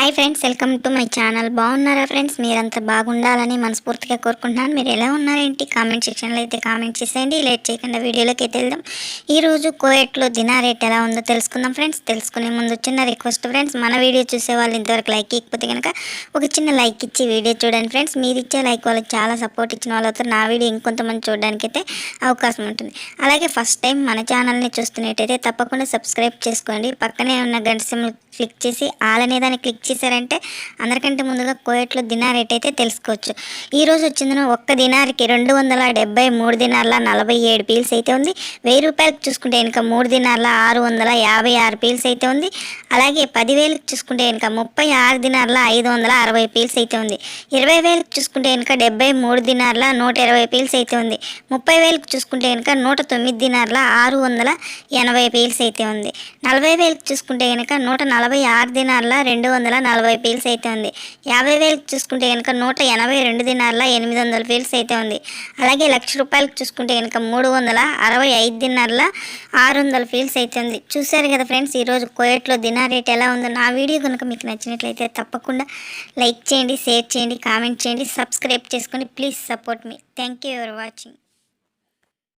Hi friends welcome to my channel బాగున్నారా friends మీరంతా బాగుండాలని మనస్ఫూర్తిగా కోరుకుంటున్నాను. మీరు ఎలా ఉన్నారేంటి? కామెంట్ సెక్షన్లో అయితే కామెంట్ చేసేయండి. లేట్ చేయకుండా వీడియోలోకి అయితే వెళ్దాం. ఈరోజు కోయట్లో దినా రేట్ ఎలా ఉందో తెలుసుకుందాం ఫ్రెండ్స్ తెలుసుకునే ముందు చిన్న రిక్వెస్ట్ ఫ్రెండ్స్ మన వీడియో చూసే వాళ్ళు ఇంతవరకు లైక్ ఇకపోతే కనుక ఒక చిన్న లైక్ ఇచ్చి వీడియో చూడండి ఫ్రెండ్స్ మీరు ఇచ్చే లైక్ వాళ్ళకి చాలా సపోర్ట్ ఇచ్చిన వాళ్ళతో నా వీడియో ఇంకొంతమంది చూడడానికి అయితే అవకాశం ఉంటుంది. అలాగే ఫస్ట్ టైం మన ఛానల్ని చూస్తున్నట్టయితే తప్పకుండా సబ్స్క్రైబ్ చేసుకోండి. పక్కనే ఉన్న గంట సిమ్ క్లిక్ చేసి ఆల్ అనే దాన్ని క్లిక్ ఇచ్చేసారంటే అందరికంటే ముందుగా కోయట్లో దినార్ రేట్ అయితే తెలుసుకోవచ్చు. ఈ రోజు ఒక్క దినార్కి రెండు వందల డెబ్బై మూడు దినార్ల నలభై ఏడు పీల్స్ అయితే ఉంది. వెయ్యి రూపాయలకు చూసుకుంటే ఇంకా మూడు దినార్ల ఆరు వందల యాభై ఆరు పీల్స్ అయితే ఉంది. అలాగే పదివేలకు చూసుకుంటే ఇంకా ముప్పై ఆరు దినార్ల ఐదు వందల అరవై పీల్స్ అయితే ఉంది. ఇరవై వేలకు చూసుకుంటే ఇంకా డెబ్బై మూడు దినార్ల నూట ఇరవై పీల్స్ అయితే ఉంది. ముప్పై వేలకు చూసుకుంటే కనుక నూట తొమ్మిది దినార్ల ఆరు వందల ఎనభై పీల్స్ అయితే ఉంది. నలభై వేలకు చూసుకుంటే కనుక నూట నలభై ఆరు దినార్ల రెండు వందల నలభై పీల్స్ అయితే ఉంది. యాభై వేలకు చూసుకుంటే కనుక నూట ఎనభై రెండు దినార్ల ఎనిమిది వందల పీల్స్ అయితే ఉంది. అలాగే లక్ష రూపాయలకు చూసుకుంటే కనుక మూడు వందల అరవై ఐదు దినార్ల ఆరు వందల ఫీల్స్ అయితే ఉంది. చూశారు కదా ఫ్రెండ్స్ ఈరోజు కోయట్లో దినా రేట్ ఎలా ఉందో. నా వీడియో కనుక మీకు నచ్చినట్లయితే తప్పకుండా లైక్ చేయండి షేర్ చేయండి కామెంట్ చేయండి సబ్స్క్రైబ్ చేసుకోండి please support me. Thank you for watching.